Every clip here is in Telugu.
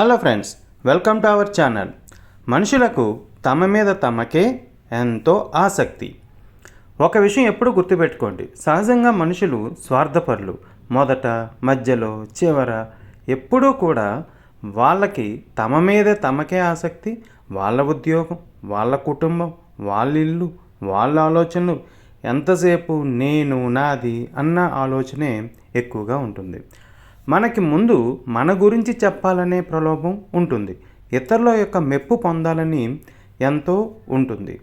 Hello friends welcome to our channel. మనుషులకు తమ మీద తమకే ఎంతో ఆసక్తి. ఒక విషయం ఎప్పుడు గుర్తుపెట్టుకోండి. సహజంగా మనుషులు స్వార్థపరులు. మొదట మధ్యలో చివర ఎప్పుడూ కూడా వాళ్ళకి తమ మీద తమకే ఆసక్తి వాళ్ళ ఉద్యోగం వాళ్ళ కుటుంబం వాళ్ళ ఇల్లు వాళ్ళ ఆలోచనలు ఎంతసేపు నేను నాది అన్న ఆలోచనే ఎక్కువగా ఉంటుంది. మనకి ముందు మన గురించి చెప్పాలనే ప్రలోభం ఉంటుంది. ఇతరుల యొక్క మెప్పు పొందాలని ఎంతో ఉంటుంది.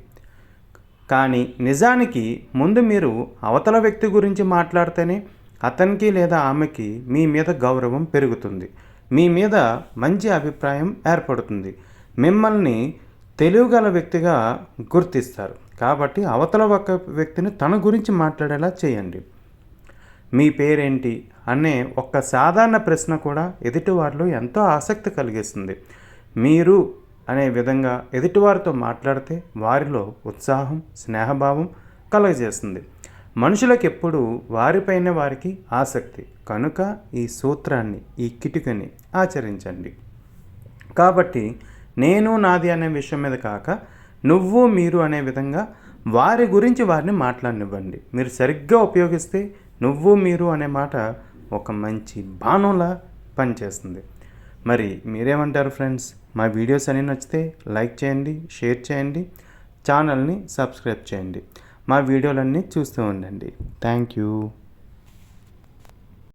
కానీ నిజానికి ముందు మీరు అవతల వ్యక్తి గురించి మాట్లాడితేనే అతనికి లేదా ఆమెకి మీ మీద గౌరవం పెరుగుతుంది. మీ మీద మంచి అభిప్రాయం ఏర్పడుతుంది. మిమ్మల్ని తెలివిగల వ్యక్తిగా గుర్తిస్తారు. కాబట్టి అవతల ఒక వ్యక్తిని తన గురించి మాట్లాడేలా చేయండి. మీ పేరేంటి అనే ఒక్క సాధారణ ప్రశ్న కూడా ఎదుటివారిలో ఎంతో ఆసక్తి కలిగిస్తుంది. మీరు అనే విధంగా ఎదుటివారితో మాట్లాడితే వారిలో ఉత్సాహం స్నేహభావం కలుగజేస్తుంది. మనుషులకు ఎప్పుడు వారిపైన వారికి ఆసక్తి. కనుక ఈ సూత్రాన్ని ఈ కిటికని ఆచరించండి. కాబట్టి నేను నాది అనే విషయం మీద కాక నువ్వు మీరు అనే విధంగా వారి గురించి వారిని మాట్లాడనివ్వండి. మీరు సరిగ్గా ఉపయోగిస్తే నువ్వు మీరు అనే మాట ఒక మంచి బాణంలా పనిచేస్తుంది. మరి మీరేమంటారు ఫ్రెండ్స్? మా వీడియోస్ అన్నీ నచ్చితే లైక్ చేయండి షేర్ చేయండి ఛానల్ని సబ్స్క్రైబ్ చేయండి. మా వీడియోలన్నీ చూస్తూ ఉండండి. Thank you.